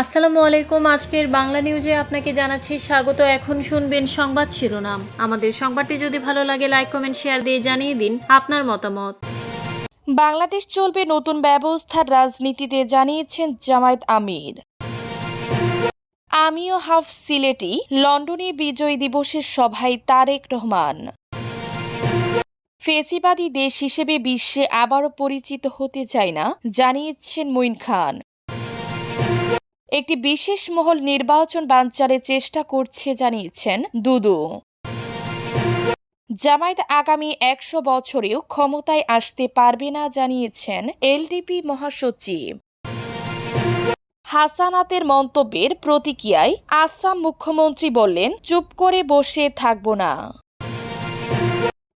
আসসালামু আলাইকুম। আজকের বাংলা নিউজে আপনাকে জানাচ্ছি স্বাগত। এখন শুনবেন সংবাদ শিরোনাম। আমাদের সংবাদটি যদি ভালো লাগে লাইক কমেন্ট শেয়ার দিয়ে জানিয়ে দিন আপনার মতামত। বাংলাদেশ চলবে নতুন ব্যবস্থার রাজনীতিতে, জানিয়েছেন জামায়াত আমির। আমিও হাফ সিলেটি, লন্ডনে বিজয় দিবসের সভায় তারেক রহমান। ফেসিবাদী দেশ হিসেবে বিশ্বে আবারও পরিচিত হতে চায় না, জানিয়েছেন মঈন খান। একটি বিশেষ মহল নির্বাচন বানচালে চেষ্টা করছে জানিয়েছেন দুদু। জামায়াত আগামী একশো বছরেও ক্ষমতায় আসতে পারবে না জানিয়েছেন এলডিপি মহাসচিব। হাসানাতের মন্তব্যের প্রতিক্রিয়ায় আসাম মুখ্যমন্ত্রী বললেন, চুপ করে বসে থাকব না।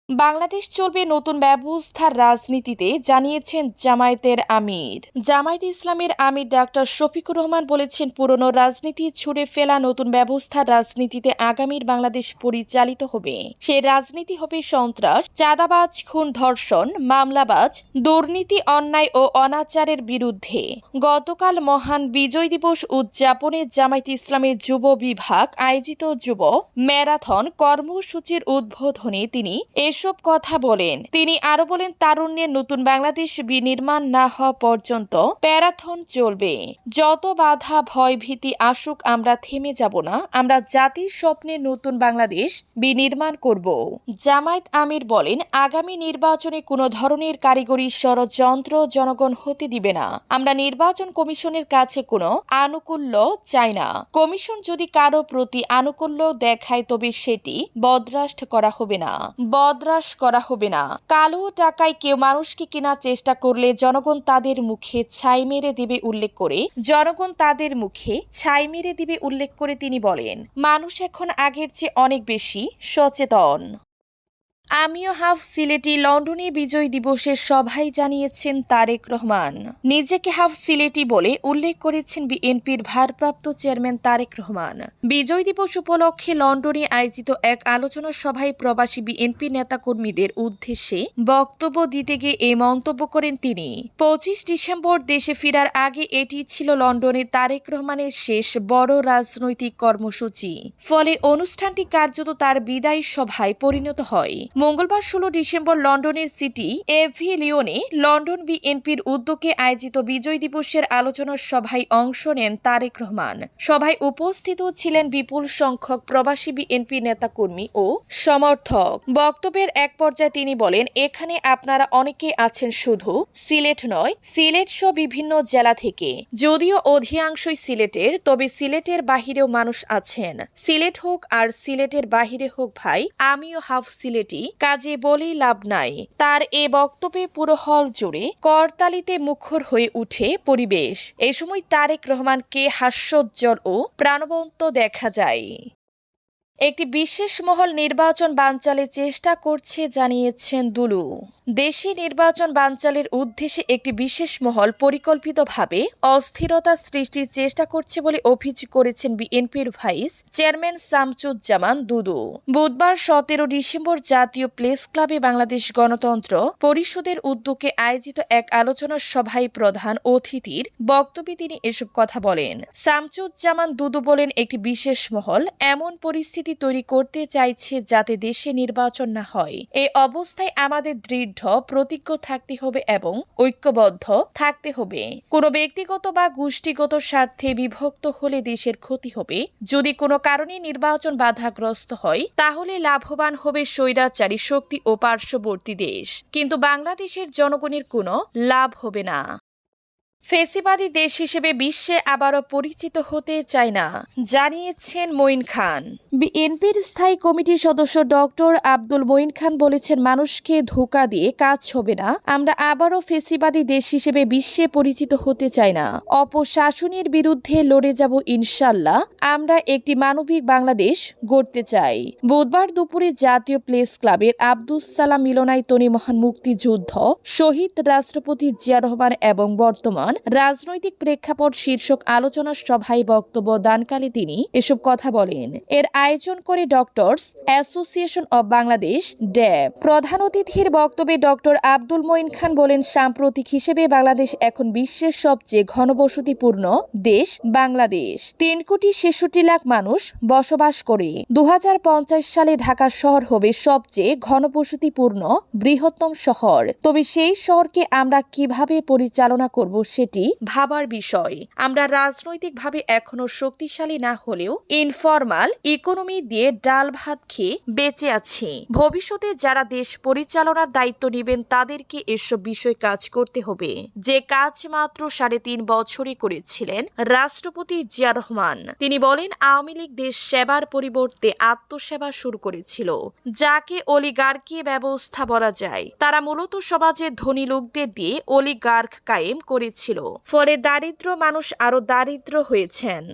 বাংলাদেশ চলবে নতুন ব্যবস্থার রাজনীতিতে, জানিয়েছেন জামায়াতের আমির। জামায়াত ইসলামের আমির ডাক্তার শফিকুর রহমান বলেছেন, পুরনো রাজনীতি ছুড়ে ফেলা নতুন ব্যবস্থার রাজনীতিতে আগামীর বাংলাদেশ পরিচালিত হবে। সে রাজনীতি হবে সন্ত্রাস, চাঁদাবাজ, খুন, ধর্ষণ, মামলাবাজ, দুর্নীতি, অন্যায় ও অনাচারের বিরুদ্ধে। গতকাল মহান বিজয় দিবস উদযাপনে জামায়াত ইসলামের যুব বিভাগ আয়োজিত যুব ম্যারাথন কর্মসূচির উদ্বোধনে তিনি এসব কথা বলেন। তিনি আরও বলেন, তারুণ্যের নতুন বাংলাদেশ বিনির্মাণ না হওয়া পর্যন্ত প্যারাথন চলবে। যত বাধা ভয় ভীতি আসুক, আমরা থেমে যাব না। আমরা জাতির স্বপ্নে নতুন বাংলাদেশ বিনির্মাণ করব। জামায়াত আমির বলেন, আগামী নির্বাচনে কোনো ধরনের কারিগরি ষড়যন্ত্র জনগণ হতে দিবে না। আমরা নির্বাচন কমিশনের কাছে কোনো আনুকূল্য চাই না। কমিশন যদি কারও প্রতি আনুকূল্য দেখায়, তবে সেটি বদরাষ্ট করা হবে না। বদরাস করা হবে না। কালো টাকায় কেউ মানুষকে কেনার চেষ্টা করলে জনগণ তাদের মুখে ছাই মেরে দিবে উল্লেখ করে জনগণ তাদের মুখে ছাই মেরে দিবে উল্লেখ করে তিনি বলেন, মানুষ এখন আগের চেয়ে অনেক বেশি সচেতন। আমিও হাফ সিলেটি লন্ডনে বিজয় দিবসের সভায় জানিয়েছেন তারেক রহমান। নিজেকে হাফ সিলেটি বলে উল্লেখ করেছেন বিএনপির ভারপ্রাপ্ত চেয়ারম্যান তারেক রহমান। বিজয় দিবস উপলক্ষে লন্ডনে আয়োজিত এক আলোচনা সভায় প্রবাসী বিএনপি নেতাকর্মীদের উদ্দেশ্যে বক্তব্য দিতে গিয়ে এই মন্তব্য করেন তিনি। পঁচিশ ডিসেম্বর দেশে ফেরার আগে এটি ছিল লন্ডনে তারেক রহমানের শেষ বড় রাজনৈতিক কর্মসূচি। ফলে অনুষ্ঠানটি কার্যত তার বিদায় সভায় পরিণত হয়। মঙ্গলবার ষোলো ডিসেম্বর লন্ডনের সিটি এভিলিয়নে লন্ডন বিএনপির উদ্যোগে আয়োজিত বিজয় দিবসের আলোচনা সভায় অংশ নেন তারেক রহমান। সভায় উপস্থিত ছিলেন বিপুল সংখ্যক প্রবাসী বিএনপি নেতাকর্মী ও সমর্থক। বক্তব্যের এক পর্যায়ে তিনি বলেন, এখানে আপনারা অনেকে আছেন শুধু সিলেট নয়, সিলেট সহ বিভিন্ন জেলা থেকে। যদিও অধিকাংশই সিলেটের, তবে সিলেটের বাহিরেও মানুষ আছেন। সিলেট হোক আর সিলেটের বাহিরে হোক ভাই, আমিও হাফ সিলেটি। কাজে বলেই লাভ নাই। তার এ বক্তব্যে পুরো হল জুড়ে করতালিতে মুখর হয়ে উঠে পরিবেশ। এ সময় তারেক রহমানকে হাস্যোজ্জ্বল ও প্রাণবন্ত দেখা যায়। একটি বিশেষ মহল নির্বাচন বানচালের চেষ্টা করছে, জানিয়েছেন দুলু। দেশি নির্বাচন বানচালের উদ্দেশ্যে একটি বিশেষ মহল পরিকল্পিতভাবে অস্থিরতা সৃষ্টির চেষ্টা করছে বলে অভিযোগ করেছেন বিএনপির ভাইস চেয়ারম্যান শামচুজ্জামান দুদু। বুধবার সতেরো ডিসেম্বর জাতীয় প্লেস ক্লাবে বাংলাদেশ গণতন্ত্র পরিষদের উদ্যোগে আয়োজিত এক আলোচনা সভায় প্রধান অতিথির বক্তব্যে তিনি এসব কথা বলেন। শামচুজ্জামান দুদু বলেন, একটি বিশেষ মহল এমন পরিস্থিতি তৈরি করতে চাইছে যাতে দেশে নির্বাচন না হয়। এই অবস্থায় আমাদের দৃঢ়, প্রতিজ্ঞ থাকতে হবে এবং ঐক্যবদ্ধ থাকতে হবে। কোনো ব্যক্তিগত বা গোষ্ঠীগত স্বার্থে বিভক্ত হলে দেশের ক্ষতি হবে। যদি কোনো কারণে নির্বাচন বাধাগ্রস্ত হয়, তাহলে লাভবান হবে স্বৈরাচারী শক্তি ও পার্শ্ববর্তী দেশ। কিন্তু বাংলাদেশের জনগণের কোনো লাভ হবে না। ফেসিবাদী দেশ হিসেবে বিশ্বে আবারও পরিচিত হতে চায় না, জানিয়েছেন মঈন খান। বিএনপির স্থায়ী কমিটির সদস্য ডক্টর আব্দুল মঈন খান বলেছেন, মানুষকে ধোকা দিয়ে কাজ হবে না, আমরা আবারও ফেসিবাদী দেশ হিসেবে বিশ্বে পরিচিত হতে চাই না। অপশাসনের বিরুদ্ধে লড়ে যাব ইনশাল্লাহ, আমরা একটি মানবিক বাংলাদেশ গড়তে চাই। বুধবার দুপুরে জাতীয় প্লেস ক্লাবের আব্দুস সালাম মিলনায়তনে মহান মুক্তিযুদ্ধ, শহীদ রাষ্ট্রপতি জিয়া রহমান এবং বর্তমান প্রধান রাজনৈতিক প্রেক্ষাপট শীর্ষক আলোচনা সভায় বক্তব্য দানকালে তিনি এসব কথা বলেন। এর আয়োজন করে doctors association of Bangladesh, DAB. প্রধান অতিথির বক্তব্যে ডক্টর আব্দুল মঈন খান বলেন, সাম্প্রতিক হিসেবে বাংলাদেশ এখন বিশ্বের সবচেয়ে ঘনবসতিপূর্ণ দেশ বাংলাদেশ। তিন কোটি ছেষট্টি লাখ মানুষ বসবাস করে। দু হাজার পঞ্চাশ সালে ঢাকা শহর হবে সবচেয়ে ঘনবসতিপূর্ণ বৃহত্তম শহর। তবে সেই শহরকে আমরা কীভাবে পরিচালনা করব সেটি ভাবার বিষয়। আমরা রাজনৈতিকভাবে এখনও শক্তিশালী না হলেও ইনফরমাল ইকোনমি দিয়ে ডাল ভাত খেয়ে বেঁচে আছি। ভবিষ্যতে যারা দেশ পরিচালনার দায়িত্ব নেবেন, তাদেরকে এসব বিষয় কাজ করতে হবে। যে কাজ মাত্র সাড়ে তিন বছরই করেছিলেন রাষ্ট্রপতি জিয়া রহমান। তিনি বলেন, আওয়ামী লীগ দেশ সেবার পরিবর্তে আত্মসেবা শুরু করেছিল, যাকে অলিগার্কি ব্যবস্থা বলা যায়। তারা মূলত সমাজের ধনী লোকদের দিয়ে অলিগার্ক কায়েম করেছিল। ফলে দারিদ্র মানুষ আরও দারিদ্র হয়েছেন।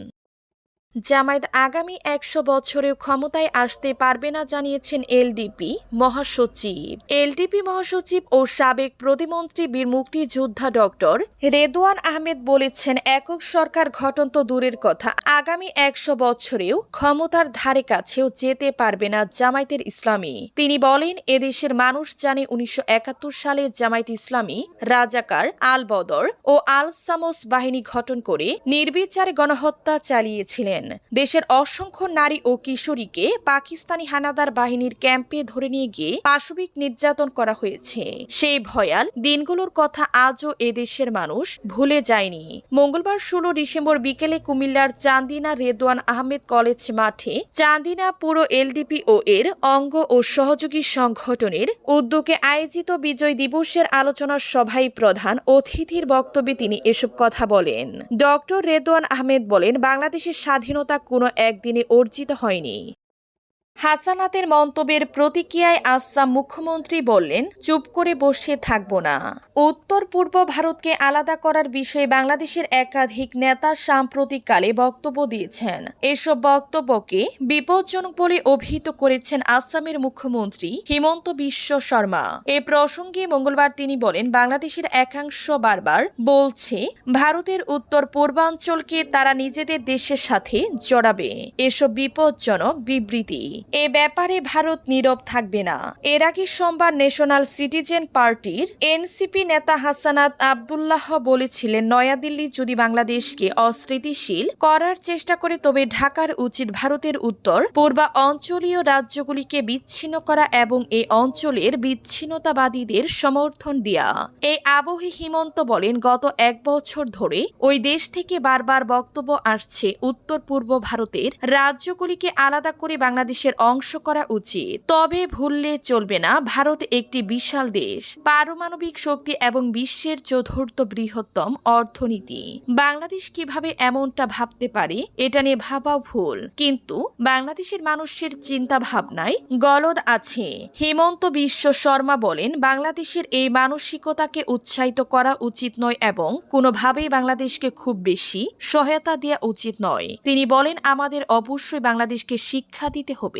জামায়াত আগামী একশো বছরেও ক্ষমতায় আসতে পারবে না জানিয়েছেন এলডিপি মহাসচিব। এলডিপি মহাসচিব ও সাবেক প্রতিমন্ত্রী বীর মুক্তিযোদ্ধা ডক্টর রেদোয়ান আহমেদ বলেছেন, একক সরকার গঠন তো দূরের কথা, আগামী একশো বছরেও ক্ষমতার ধারে কাছেও যেতে পারবে না জামায়াতের ইসলামী। তিনি বলেন, এদেশের মানুষ জানে উনিশশো একাত্তর সালে জামায়াত ইসলামী রাজাকার আল বদর ও আল সামোস বাহিনী গঠন করে নির্বিচারে গণহত্যা চালিয়েছিলেন। দেশের অসংখ্য নারী ও কিশোরীকে পাকিস্তানি হানাদার বাহিনীর ক্যাম্পে ধরে নিয়ে গিয়ে পাশবিক নির্যাতন করা হয়েছে। সেই ভয়াল দিনগুলোর কথা আজও এদেশের মানুষ ভুলে যায়নি। মঙ্গলবার ষোলো ডিসেম্বর বিকেলে কুমিল্লার চান্দিনা রেদওয়ান আহমেদ কলেজ মাঠে চান্দিনা পুরো এলডিপি ও এর অঙ্গ ও সহযোগী সংগঠনের উদ্যোগে আয়োজিত বিজয় দিবসের আলোচনা সভায় প্রধান অতিথির বক্তব্যে তিনি এসব কথা বলেন। ডক্টর রেদওয়ান আহমেদ বলেন, বাংলাদেশের স্বাধীনতা কোনো একদিনে অর্জিত হয়নি। হাসানাতের মন্তব্যের প্রতিক্রিয়ায় আসাম মুখ্যমন্ত্রী বললেন, চুপ করে বসে থাকব না। উত্তর পূর্ব ভারতকে আলাদা করার বিষয়ে বাংলাদেশের একাধিক নেতা সাম্প্রতিককালে বক্তব্য দিয়েছেন। এসব বক্তব্যকে বিপজ্জনক বলে অভিহিত করেছেন আসামের মুখ্যমন্ত্রী হিমন্ত বিশ্ব শর্মা। এ প্রসঙ্গে মঙ্গলবার তিনি বলেন, বাংলাদেশের একাংশ বারবার বলছে, ভারতের উত্তর পূর্বাঞ্চলকে তারা নিজেদের দেশের সাথে জড়াবে। এসব বিপজ্জনক বিবৃতি। এ ব্যাপারে ভারত নীরব থাকবে না। এর আগে সোমবার ন্যাশনাল সিটিজেন পার্টির এনসিপি নেতা হাসানাত আবদুল্লাহ বলেছিলেন, নয়াদিল্লি যদি বাংলাদেশকে অস্থিতিশীল করার চেষ্টা করে, তবে ঢাকার উচিত ভারতের উত্তর। পূর্বা অঞ্চলীয় রাজ্যগুলিকে বিচ্ছিন্ন করা এবং এই অঞ্চলের বিচ্ছিন্নতাবাদীদের সমর্থন দেয়া। এই আবহে হিমন্ত বলেন, গত এক বছর ধরে ওই দেশ থেকে বারবার বক্তব্য আসছে উত্তর পূর্ব ভারতের রাজ্যগুলিকে আলাদা করে বাংলাদেশের অংশ করা উচিত। তবে ভুললে চলবে না। ভারত একটি বিশাল দেশ। পারমাণবিক শক্তি এবং বিশ্বের চতুর্থ বৃহত্তম অর্থনীতি। বাংলাদেশ কীভাবে এমনটা ভাবতে পারে, এটা নিয়ে ভাবাও ভুল। কিন্তু বাংলাদেশের মানুষের চিন্তা ভাবনায় গলদ আছে। হিমন্ত বিশ্ব শর্মা বলেন, বাংলাদেশের এই মানসিকতাকে উৎসাহিত করা উচিত নয় এবং কোনোভাবেই বাংলাদেশকে খুব বেশি সহায়তা দেওয়া উচিত নয়। তিনি বলেন, আমাদের অবশ্যই বাংলাদেশকে শিক্ষা দিতে হবে।